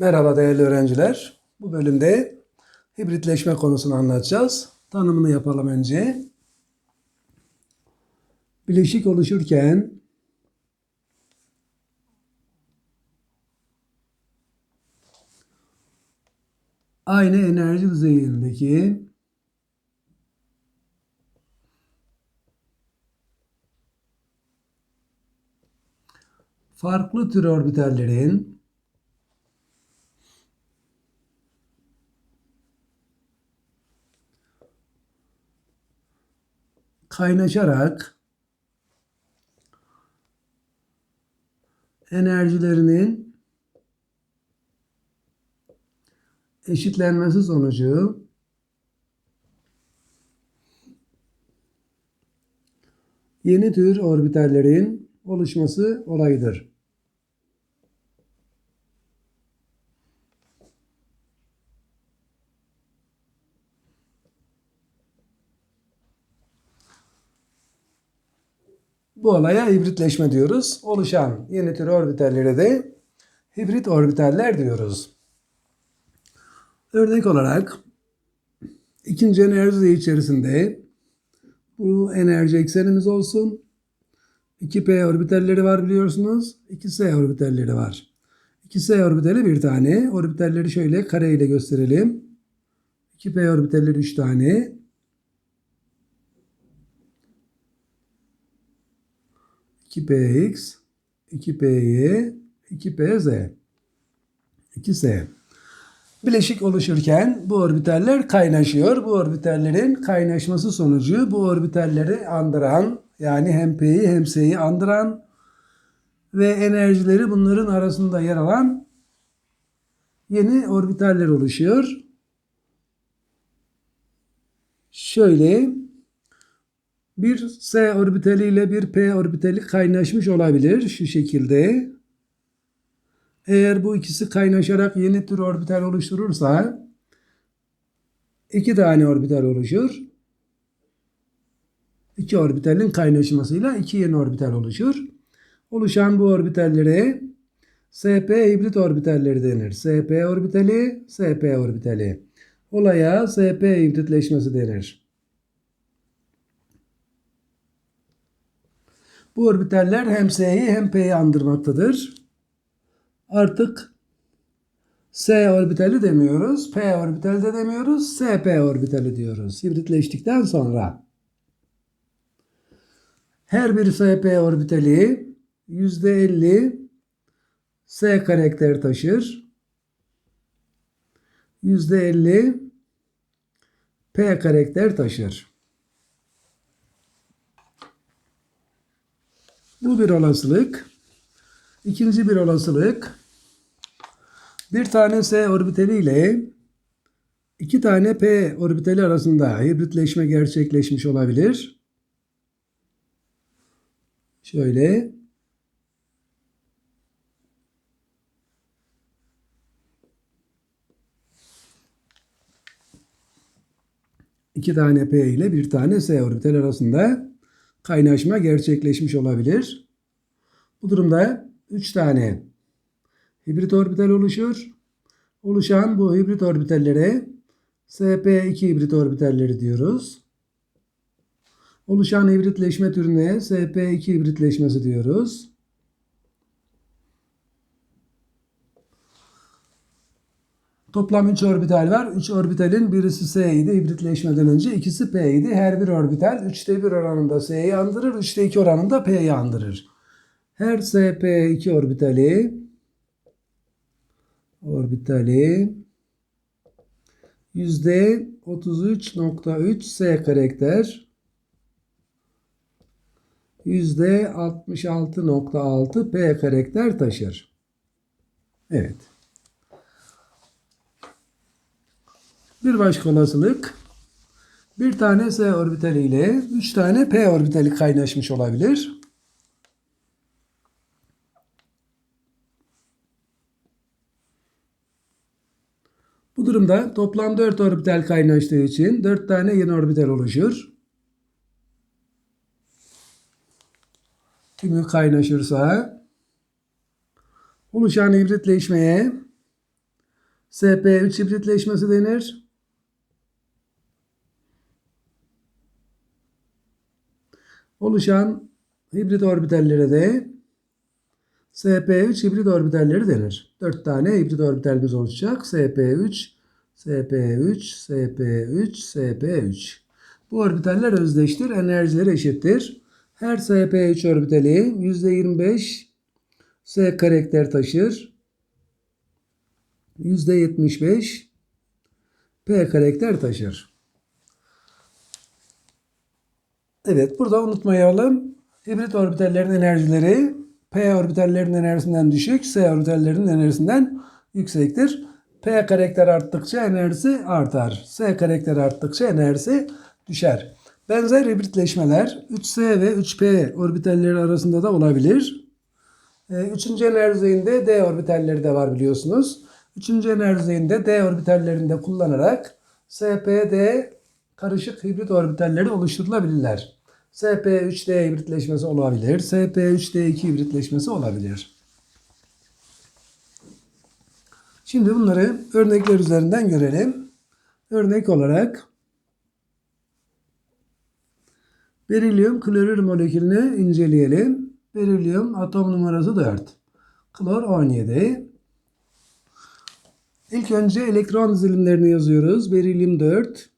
Merhaba değerli öğrenciler. Bu bölümde hibritleşme konusunu anlatacağız. Tanımını yapalım önce. Bileşik oluşurken aynı enerji düzeyindeki farklı tür orbitallerin kaynaşarak enerjilerinin eşitlenmesi sonucu yeni tür orbitallerin oluşması olayıdır. Bu olaya hibritleşme diyoruz. Oluşan yeni tür orbitallere de hibrit orbitaller diyoruz. Örnek olarak ikinci enerji içerisinde bu enerji eksenimiz olsun. 2p orbitalleri var biliyorsunuz. 2s orbitalleri var. 2s orbitali bir tane. Orbitalleri şöyle kare ile gösterelim. 2p orbitalleri 3 tane. 2px, 2py, 2pz, 2s. Bileşik oluşurken bu orbitaller kaynaşıyor. Bu orbitallerin kaynaşması sonucu bu orbitalleri andıran yani hem P'yi hem S'yi andıran ve enerjileri bunların arasında yer alan yeni orbitaller oluşuyor. Şöyle bir S orbitali ile bir P orbitali kaynaşmış olabilir şu şekilde. Eğer bu ikisi kaynaşarak yeni tür orbital oluşturursa iki tane orbital oluşur. İki orbitalin kaynaşmasıyla iki yeni orbital oluşur. Oluşan bu orbitallere SP hibrit orbitalleri denir. SP orbitali, SP orbitali. Olaya SP hibritleşmesi denir. Bu orbitaller hem S'yi hem P'yi andırmaktadır. Artık S orbitali demiyoruz, P orbitali de demiyoruz, SP orbitali diyoruz. Hibritleştikten sonra her bir SP orbitali %50 S karakter taşır. %50 P karakter taşır. Bu bir olasılık. İkinci bir olasılık. Bir tane S orbitali ile iki tane P orbitali arasında hibritleşme gerçekleşmiş olabilir. Şöyle. İki tane P ile bir tane S orbital arasında kaynaşma gerçekleşmiş olabilir. Bu durumda 3 tane hibrit orbital oluşur. Oluşan bu hibrit orbitallere SP2 hibrit orbitalleri diyoruz. Oluşan hibritleşme türüne SP2 hibritleşmesi diyoruz. Toplam 3 orbital var. 3 orbitalin birisi S idi hibritleşmeden önce. ikisi P idi. Her bir orbital 3'te 1 oranında S'yi andırır. 3'te 2 oranında P'yi andırır. Her SP2 orbitali orbitali yüzde 33.3 S karakter yüzde 66.6 P karakter taşır. Evet. Bir başka olasılık. Bir tane S orbitali ile 3 tane P orbitali kaynaşmış olabilir. Bu durumda toplam 4 orbital kaynaştığı için 4 tane yeni orbital oluşur. Tümü kaynaşırsa oluşan hibritleşmeye SP3 hibritleşmesi denir. Oluşan hibrit orbitallere de SP3 hibrit orbitalleri denir. 4 tane hibrit orbitalimiz oluşacak. SP3, SP3, SP3, SP3. Bu orbitaller özdeştir. Enerjileri eşittir. Her SP3 orbitali %25 S karakter taşır. %75 P karakter taşır. Evet burada unutmayalım. Hibrit orbitallerin enerjileri P orbitallerin enerjisinden düşük, S orbitallerin enerjisinden yüksektir. P karakter arttıkça enerjisi artar. S karakter arttıkça enerjisi düşer. Benzer hibritleşmeler 3S ve 3P orbitalleri arasında da olabilir. Ee, Üçüncü enerji düzeyinde D orbitalleri de var biliyorsunuz. Üçüncü enerji düzeyinde D orbitallerini de kullanarak SP-D karışık hibrit orbitalleri oluşturulabilirler. SP3D hibritleşmesi olabilir. SP3D2 hibritleşmesi olabilir. Şimdi bunları örnekler üzerinden görelim. Örnek olarak berilyum klorür molekülünü inceleyelim. Berilyum atom numarası 4. Klor 17. İlk önce elektron dizilimlerini yazıyoruz. Berilyum 4.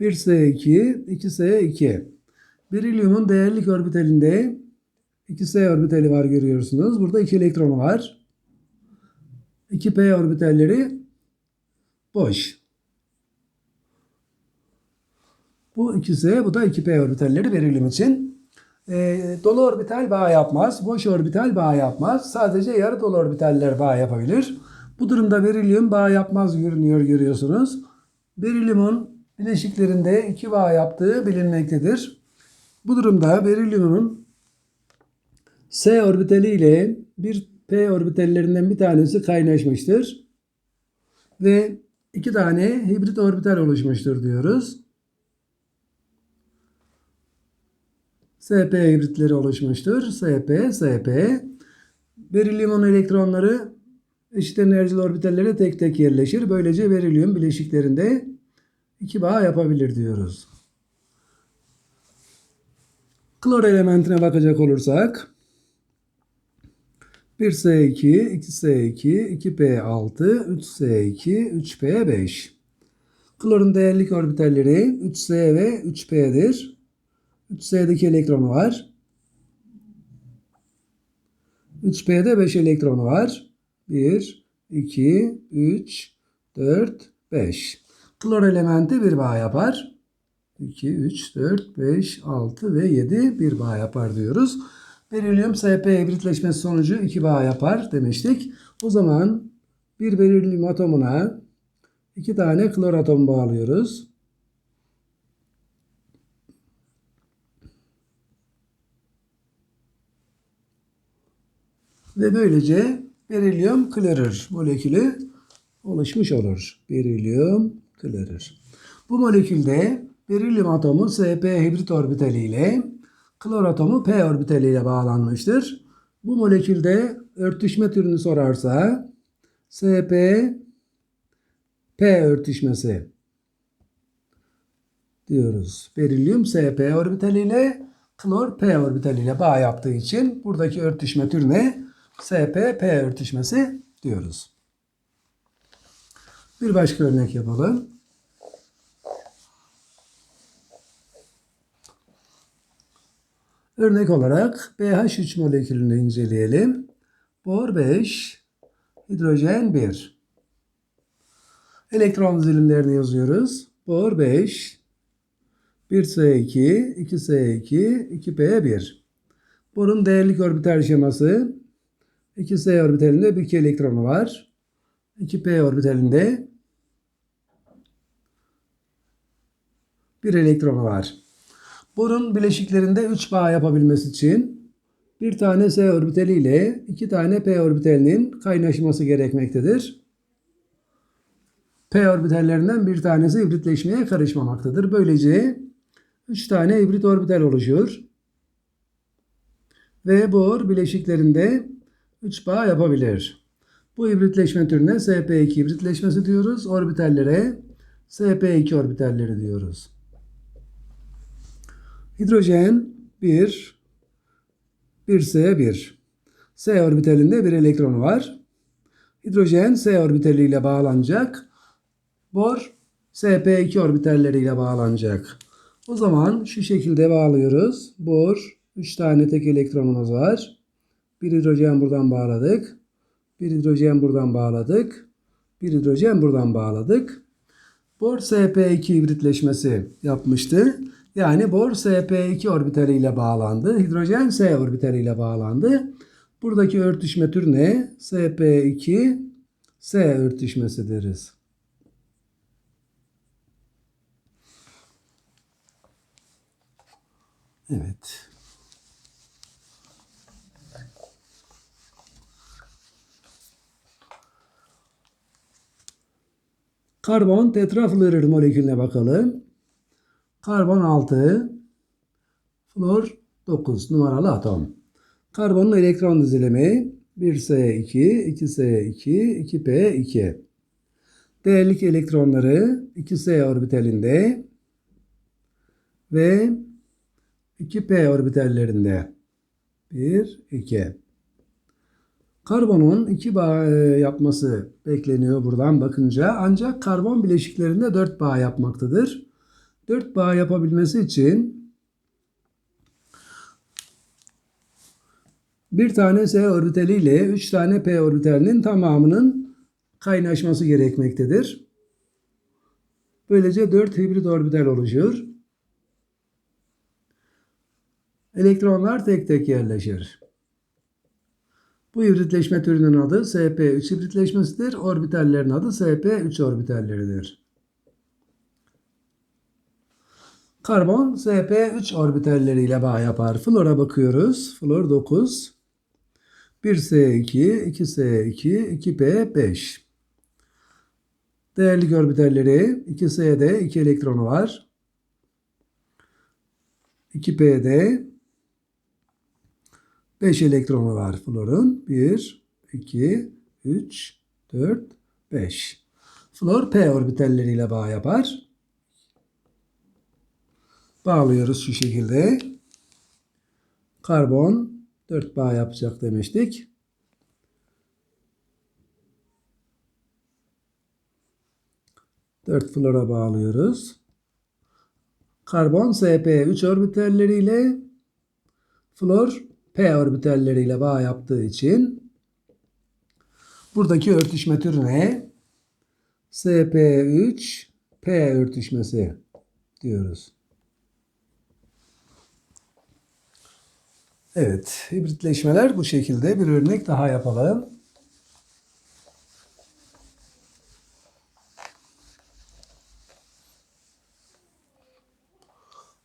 1S2, 2S2. Berilyumun değerlik orbitalinde 2S orbitali var görüyorsunuz. Burada 2 elektronu var. 2P orbitalleri boş. Bu 2S, bu da 2P orbitalleri berilyum için. Ee, dolu orbital bağ yapmaz. Boş orbital bağ yapmaz. Sadece yarı dolu orbitaller bağ yapabilir. Bu durumda berilyum bağ yapmaz görünüyor görüyorsunuz. Berilyumun bileşiklerinde iki bağ yaptığı bilinmektedir. Bu durumda berilyumun S orbitali ile bir P orbitallerinden bir tanesi kaynaşmıştır. Ve iki tane hibrit orbital oluşmuştur diyoruz. SP hibritleri oluşmuştur. SP, SP. Berilyumun elektronları eşit enerjili orbitallere tek tek yerleşir. Böylece berilyum bileşiklerinde iki bağ yapabilir diyoruz. Klor elementine bakacak olursak 1S2, 2S2, 2P6, 3S2, 3P5. Klorun değerlik orbitalleri 3S ve 3P'dir. 3S'deki elektronu var. 3P'de 5 elektronu var. 1, 2, 3, 4, 5. Klor elementi bir bağ yapar. 2, 3, 4, 5, 6 ve 7 bir bağ yapar diyoruz. Berilyum SP hibritleşmesi sonucu iki bağ yapar demiştik. O zaman bir berilyum atomuna iki tane klor atom bağlıyoruz. Ve böylece berilyum klorür molekülü oluşmuş olur. Berilyum klorür. Bu molekülde berilyum atomu SP hibrit orbitali ile klor atomu P orbitali ile bağlanmıştır. Bu molekülde örtüşme türünü sorarsa SP P örtüşmesi diyoruz. Berilyum SP orbitali ile klor P orbitali ile bağ yaptığı için buradaki örtüşme türüne SP P örtüşmesi diyoruz. Bir başka örnek yapalım. Örnek olarak BH3 molekülünü inceleyelim. Bor 5, hidrojen 1. Elektron dizilimlerini yazıyoruz. Bor 5, 1S2, 2S2, 2P1. Borun değerlik orbital şeması 2S orbitalinde bir iki elektronu var. 2P orbitalinde bir elektronu var. Borun bileşiklerinde 3 bağ yapabilmesi için bir tane S orbitali ile iki tane P orbitalinin kaynaşması gerekmektedir. P orbitallerinden bir tanesi hibritleşmeye karışmamaktadır. Böylece 3 tane hibrit orbital oluşur. Ve bor bileşiklerinde 3 bağ yapabilir. Bu hibritleşme türüne sp2 hibritleşmesi diyoruz. Orbitallere sp2 orbitalleri diyoruz. Hidrojen 1 1s1 S orbitalinde bir elektronu var. Hidrojen S orbitaliyle bağlanacak. Bor sp2 orbitalleriyle bağlanacak. O zaman şu şekilde bağlıyoruz. Bor 3 tane tek elektronumuz var. Bir hidrojen buradan bağladık. Bir hidrojen buradan bağladık. Bir hidrojen buradan bağladık. Bor sp2 hibritleşmesi yapmıştı. Yani bor sp2 orbitaliyle bağlandı. Hidrojen s orbitaliyle bağlandı. Buradaki örtüşme türü ne? sp2 s örtüşmesi deriz. Evet. Karbon tetrafluorid molekülüne bakalım. Karbon 6, flor 9 numaralı atom. Karbonun elektron dizilimi 1s2, 2s2, 2p2. Değerlik elektronları 2s orbitalinde ve 2p orbitallerinde. 1, 2. Karbonun 2 bağ e, yapması bekleniyor buradan bakınca. Ancak karbon bileşiklerinde 4 bağ yapmaktadır. 4 bağ yapabilmesi için bir tane S orbitali ile 3 tane P orbitalinin tamamının kaynaşması gerekmektedir. Böylece 4 hibrit orbital oluşur. Elektronlar tek tek yerleşir. Bu hibritleşme türünün adı sp3 hibritleşmesidir. Orbitallerin adı sp3 orbitalleridir. Karbon sp3 orbitalleriyle bağ yapar. Flora bakıyoruz. Flor 9. 1s2, 2s2, 2p5. Değerli orbitalleri 2s'de 2 elektronu var. 2p'de 5 elektronu var florun. 1, 2, 3, 4, 5. Flor p orbitalleriyle bağ yapar. Bağlıyoruz şu şekilde. Karbon 4 bağ yapacak demiştik. Dört flora bağlıyoruz. Karbon sp3 orbitalleriyle flor p orbitalleriyle bağ yaptığı için buradaki örtüşme türü ne? sp3 p örtüşmesi diyoruz. Evet, hibritleşmeler bu şekilde. Bir örnek daha yapalım.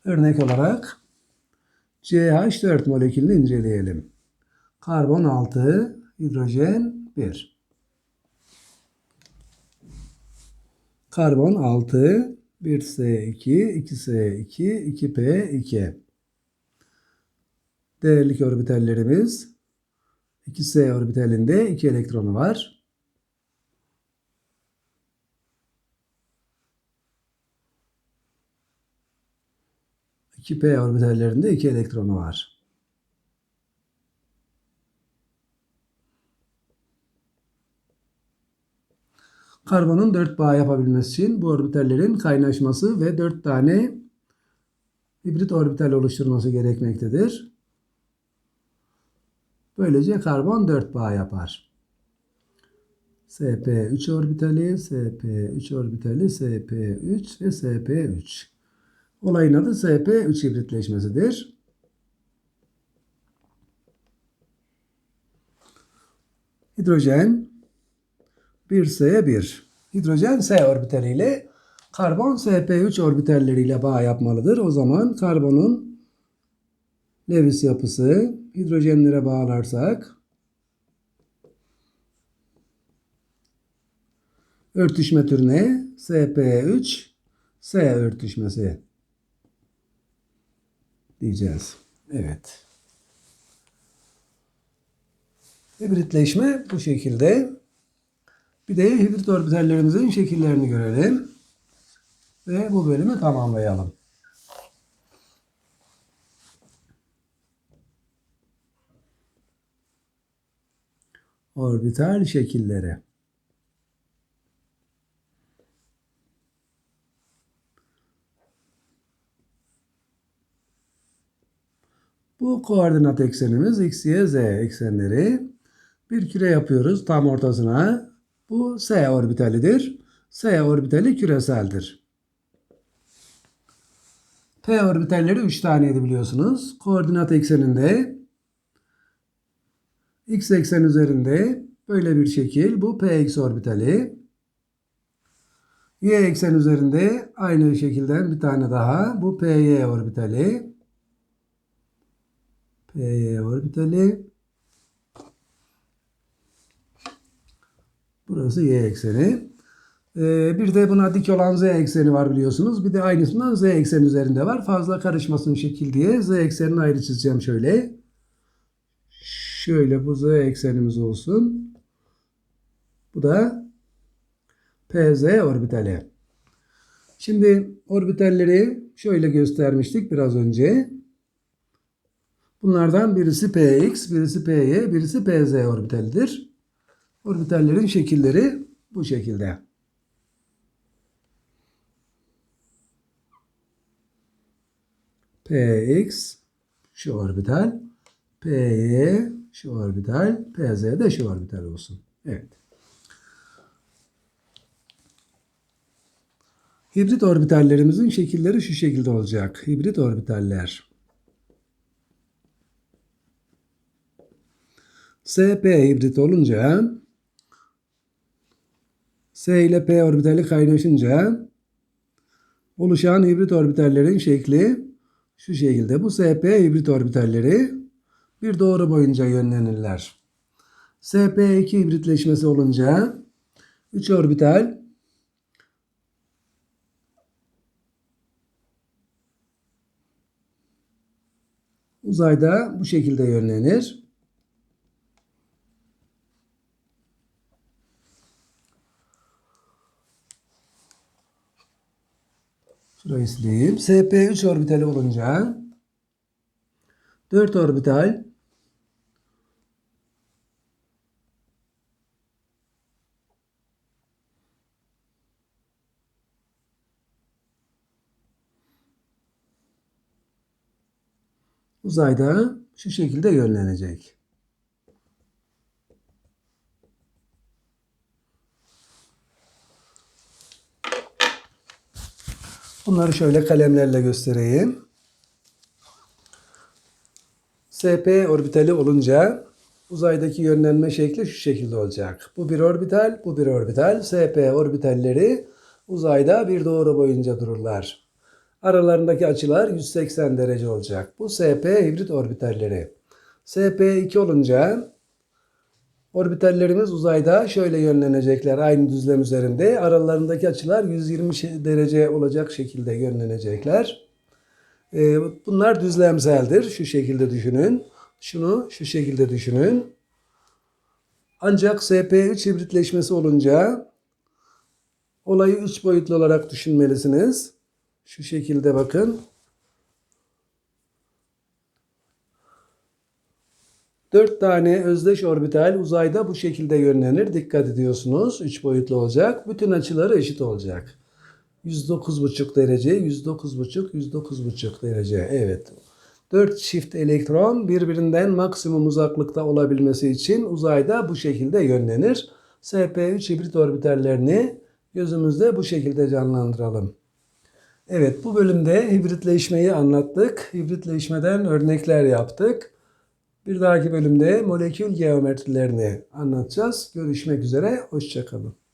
Örnek olarak CH4 molekülünü inceleyelim. Karbon 6, hidrojen 1. Karbon 6, 1S2, 2S2, 2P2. Değerlik orbitallerimiz 2s orbitalinde 2 elektronu var. İki p orbitallerinde 2 elektronu var. Karbonun 4 bağ yapabilmesi için bu orbitallerin kaynaşması ve 4 tane hibrit orbital oluşturması gerekmektedir. Böylece karbon 4 bağ yapar. sp3 orbitali, sp3 orbitali, sp3 ve sp3. Olayın adı sp3 hibritleşmesidir. Hidrojen 1s1. Hidrojen s orbitaliyle karbon sp3 orbitalleriyle bağ yapmalıdır. O zaman karbonun Lewis yapısı hidrojenlere bağlarsak örtüşme türüne sp3 s örtüşmesi diyeceğiz. Evet. Hibritleşme bu şekilde. Bir de hibrit orbitallerimizin şekillerini görelim. Ve bu bölümü tamamlayalım. Orbital şekilleri. Bu koordinat eksenimiz x, y, z eksenleri. Bir küre yapıyoruz tam ortasına. Bu s orbitalidir. S orbitali küreseldir. P orbitalleri 3 taneydi biliyorsunuz. Koordinat ekseninde x eksen üzerinde böyle bir şekil. Bu px orbitali. Y eksen üzerinde aynı şekilden bir tane daha. Bu py orbitali. py orbitali. Burası y ekseni. Ee, bir de buna dik olan z ekseni var biliyorsunuz. Bir de aynısından z ekseni üzerinde var. Fazla karışmasın şekil diye z eksenini ayrı çizeceğim şöyle. Şöyle bu z eksenimiz olsun. Bu da pz orbitali. Şimdi orbitalleri şöyle göstermiştik biraz önce. Bunlardan birisi px, birisi py, birisi pz orbitalidir. Orbitallerin şekilleri bu şekilde. px şu orbital, py şu orbital, pz de şu orbital olsun. Evet. Hibrit orbitallerimizin şekilleri şu şekilde olacak. Hibrit orbitaller. SP hibrit olunca S ile P orbitali kaynaşınca oluşan hibrit orbitallerin şekli şu şekilde. Bu SP hibrit orbitalleri bir doğru boyunca yönlenirler. SP2 hibritleşmesi olunca 3 orbital uzayda bu şekilde yönlenir. Şurayı sileyim. SP 3 orbitali olunca 4 orbital uzayda şu şekilde yönlenecek. Bunları şöyle kalemlerle göstereyim. SP orbitali olunca uzaydaki yönlenme şekli şu şekilde olacak. Bu bir orbital, bu bir orbital. SP orbitalleri uzayda bir doğru boyunca dururlar. Aralarındaki açılar 180 derece olacak. Bu SP hibrit orbitalleri. SP2 olunca orbitallerimiz uzayda şöyle yönlenecekler aynı düzlem üzerinde. Aralarındaki açılar 120 derece olacak şekilde yönlenecekler. Ee, bunlar düzlemseldir. Şu şekilde düşünün. Şunu şu şekilde düşünün. Ancak SP3 hibritleşmesi olunca olayı 3 boyutlu olarak düşünmelisiniz. Şu şekilde bakın. Dört tane özdeş orbital uzayda bu şekilde yönlenir. Dikkat ediyorsunuz. Üç boyutlu olacak. Bütün açıları eşit olacak. 109,5 derece, 109,5, 109,5 derece. Evet. 4 çift elektron birbirinden maksimum uzaklıkta olabilmesi için uzayda bu şekilde yönlenir. SP3 hibrit orbitallerini gözümüzde bu şekilde canlandıralım. Evet bu bölümde hibritleşmeyi anlattık. Hibritleşmeden örnekler yaptık. Bir dahaki bölümde molekül geometrilerini anlatacağız. Görüşmek üzere, hoşçakalın.